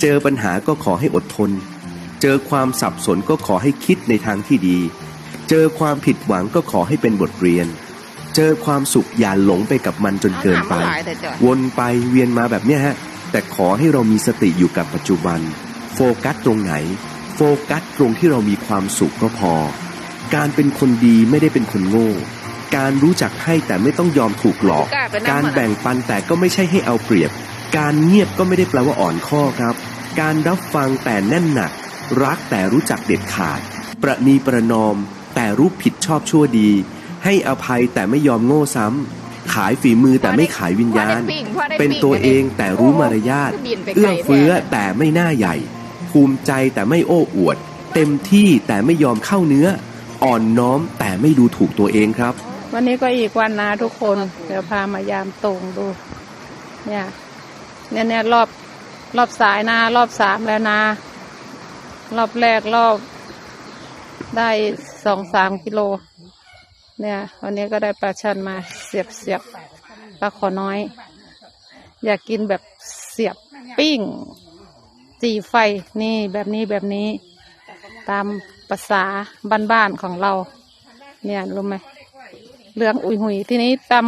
เจอปัญหาก็ขอให้อดทน เจอความสับสนก็ขอให้คิดในทางที่ดี เจอความผิดหวังก็ขอให้เป็นบทเรียน เจอความสุขอย่าหลงไปกับมันจนเกินไป วนไปเวียนมาแบบเนี้ยฮะ แต่ขอให้เรามีสติอยู่กับปัจจุบัน โฟกัสตรงไหน โฟกัสตรงที่เรามีความสุขก็พอ การเป็นคนดีไม่ได้เป็นคนโง่การรู้จักให้แต่ไม่ต้องยอมถูกหลอก การแบ่งปันแต่ก็ไม่ใช่ให้เอาเปรียบ การเงียบก็ไม่ได้แปลว่าอ่อนข้อครับ การรับฟังแต่แน่นหนัก รักแต่รู้จักเด็ดขาด ประนีประนอม แต่รู้ผิดชอบชั่วดี ให้อภัยแต่ไม่ยอมโง่ซ้ำ ขายฝีมือแต่ไม่ขายวิญญาณพอได้ปิ้งพอได้เป็นปิ้งตัวเองแต่รู้มารยาทโอ้บินไปไกลเอื้อเฟื้อแท้แต่ไม่น่าใหญ่ ภูมิใจแต่ไม่โอ้อวด เต็มที่แต่ไม่ยอมเข้าเนื้อ อ่อนน้อมแต่ไม่ดูถูกตัวเองครับ วันนี้ก็อีกวันนะทุกคน เดี๋ยวพามายามตรงดู เนี่ย เนี่ยเนี่ยรอบรอบสายนะรอบสามแล้วนะ รอบแรกรอบได้สองสามกิโล เนี่ยวันนี้ก็ได้ปลาชันมาเสียบเสียบปลาขอน้อย อยากกินแบบเสียบปิ้ง จีไฟนี่แบบนี้แบบนี้ ตามภาษาบ้านๆของเรา เนี่ยรู้ไหมเรื่องอุยหุยทีนี้ตำ